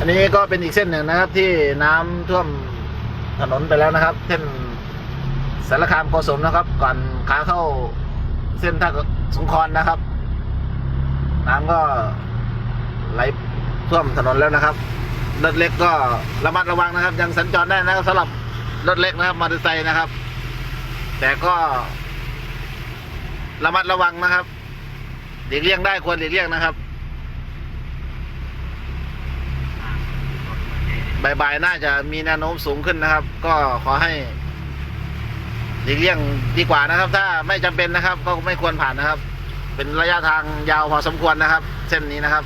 อันนี้ก็เป็นอีกเส้นหนึ่งนะครับ ที่น้ำท่วมถนนไปแล้วนะครับ เส้นสารคามโกสมนะครับ ก่อนขาเข้าเส้นท่าสงขลนะครับ น้ำก็ไหลท่วมถนนแล้วนะครับรถเล็กก็ระมัดระวังนะครับ ยังสัญจรได้นะครับสำหรับรถเล็กนะครับมอเตอร์ไซค์นะครับ แต่ก็ ระมัดระวังนะครับหลีกเลี่ยงได้ควรหลีกเลี่ยงนะครับ บ่ายๆน่าจะมีแนวโน้มสูงขึ้นนะครับ ก็ขอให้หลีกเลี่ยงดีกว่านะครับ ถ้าไม่จำเป็นนะครับ ก็ไม่ควรผ่านนะครับ เป็นระยะทางยาวพอสมควรนะครับ เส้นนี้นะครับ